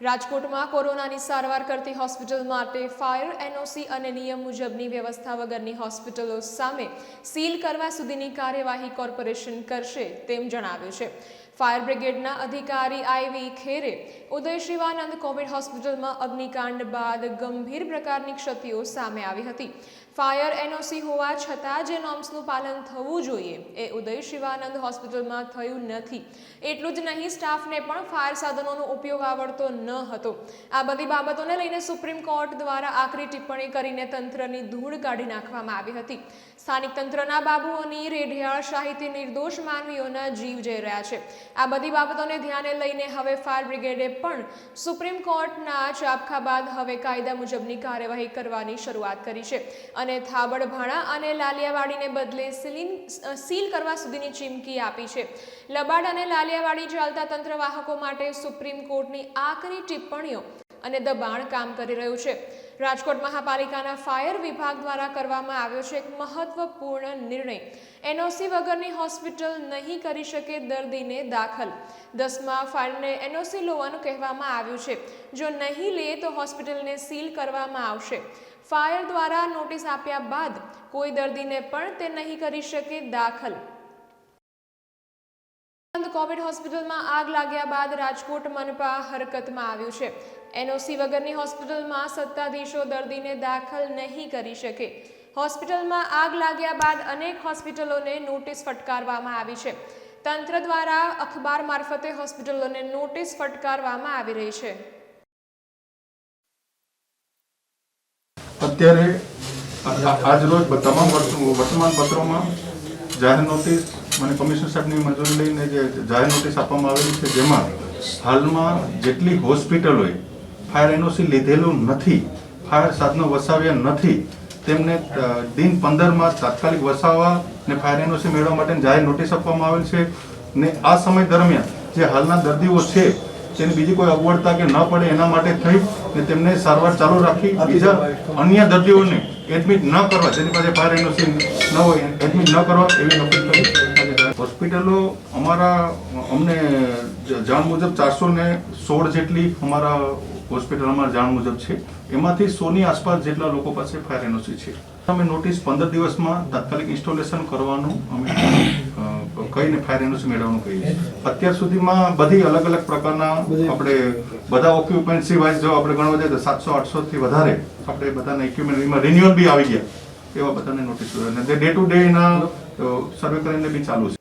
રાજકોટમાં કોરોનાની સારવાર કરતી હોસ્પિટલ માટે ફાયર, એનઓસી અને નિયમ મુજબની વ્યવસ્થા વગરની હોસ્પિટલો સામે સીલ કરવા સુધીની કાર્યવાહી કોર્પોરેશન કરશે તેમ જણાવ્યું છે. ફાયર બ્રિગેડના અધિકારી આઈવી ખેરે ઉદય શિવાનંદ કોવિડ હોસ્પિટલમાં અગ્નિકાંડ બાદ ગંભીર પ્રકારની ક્ષતિઓ સામે આવી હતી. ફાયર, એનઓસી હોવા છતાં જે નોર્મ્સનું પાલન થવું જોઈએ એ ઉદય શિવાનંદ હોસ્પિટલમાં થયું નથી. એટલું જ નહીં, સ્ટાફને પણ ફાયર સાધનોનો ઉપયોગ આવડતો ન હતો. આ બધી બાબતોને લઈને સુપ્રીમ કોર્ટ દ્વારા આકરી ટિપ્પણી કરીને તંત્રની ધૂળ કાઢી નાખવામાં આવી હતી. સ્થાનિક તંત્રના બાબુઓની રેઢિયાળ શાહીથી નિર્દોષ માનવીઓના જીવ જઈ રહ્યા છે. આ બધી બાબતોને ધ્યાને લઈને હવે ફાયર બ્રિગેડે પણ સુપ્રીમ કોર્ટના ચાપખા બાદ હવે કાયદા મુજબની કાર્યવાહી કરવાની શરૂઆત કરી છે. અને થાબડભાણા અને લાલિયાવાડીને બદલે સીલિંગ સીલ કરવા સુધીની ચીમકી આપી છે. લબાડ અને લાલિયાવાડી ચાલતા તંત્રવાહકો માટે સુપ્રીમ કોર્ટની આકરી ટિપ્પણીઓ અને દબાણ કામ કરી રહ્યું છે. રાજકોટ મહાપાલિકાના ફાયર વિભાગ દ્વારા કરવામાં આવ્યો છે એક મહત્વપૂર્ણ નિર્ણય. એનઓસી વગરની હોસ્પિટલ નહીં કરી શકે દર્દીને દાખલ. દસમા ફાયરને એનઓસી લોવાનું કહેવામાં આવ્યું છે. જો નહીં લે તો હોસ્પિટલને સીલ કરવામાં આવશે. ફાયર દ્વારા નોટિસ આપ્યા બાદ કોઈ દર્દીને પણ તે નહીં કરી શકે દાખલ. કોવિડ હોસ્પિટલમાં આગ લાગ્યા બાદ રાજકોટ મનપા હરકતમાં આવ્યું છે. એનઓસી વગરની હોસ્પિટલમાં સત્તાધીશો દર્દીને દાખલ નહીં કરી શકે. હોસ્પિટલમાં આગ લાગ્યા બાદ અનેક હોસ્પિટલોને નોટિસ ફટકારવામાં આવી છે. તંત્ર દ્વારા અખબાર મારફતે હોસ્પિટલોને નોટિસ ફટકારવામાં આવી રહી છે. અત્યારે આ- આજ રોજ તમામ વર્તમાન પત્રોમાં જાહેર નોટિસ મને કમિશનર સાહેબની મંજૂરી લઈને જે જાહેર નોટિસ આપવામાં આવેલી છે, જેમાં હાલમાં જેટલી હોસ્પિટલોએ ફાયર એનઓસી લીધેલું નથી, ફાયર સાધનો વસાવ્યા નથી, તેમને દિન પંદરમાં તાત્કાલિક વસાવવા ને ફાયર એનઓસી મેળવવા માટે જાહેર નોટિસ આપવામાં આવેલ છે ને આ સમય દરમિયાન જે હાલના દર્દીઓ છે, તેની બીજી કોઈ અગવડતા કે ન પડે એના માટે થઈ ને તેમને સારવાર ચાલુ રાખી, બીજા અન્ય દર્દીઓને એડમિટ ન કરવા, જેની પાસે ફાયર એનઓસી ન હોય એડમિટ ન કરવા એવી અપીલ કરી. હોસ્પિટલો અમારા અમને જાણ મુજબ ચારસો ને સોળ જેટલી અમારા હોસ્પિટલ અમારા જાણ મુજબ છે. એમાંથી સોની આસપાસ જેટલા લોકો પાસે ફાયર એનઓસી છે. અમે નોટિસ પંદર દિવસમાં તાત્કાલિક ઇન્સ્ટોલેશન કરવાનું અમે કહીને ફાયર એનઓસી મેળવવાનું કહીએ અત્યાર સુધીમાં બધી અલગ અલગ પ્રકારના આપણે બધા ઓક્યુપન્સી વાઇઝ જો આપણે ગણવા જઈએ તો સાતસો આઠસોથી વધારે આપણે બધાના ઇક્વિપમેન્ટમાં રિન્યુઅલ બી આવી ગયા. એવા બધાને નોટિસ અને ડે ટુ ડે એના સર્વે કરીને બી ચાલુ છે.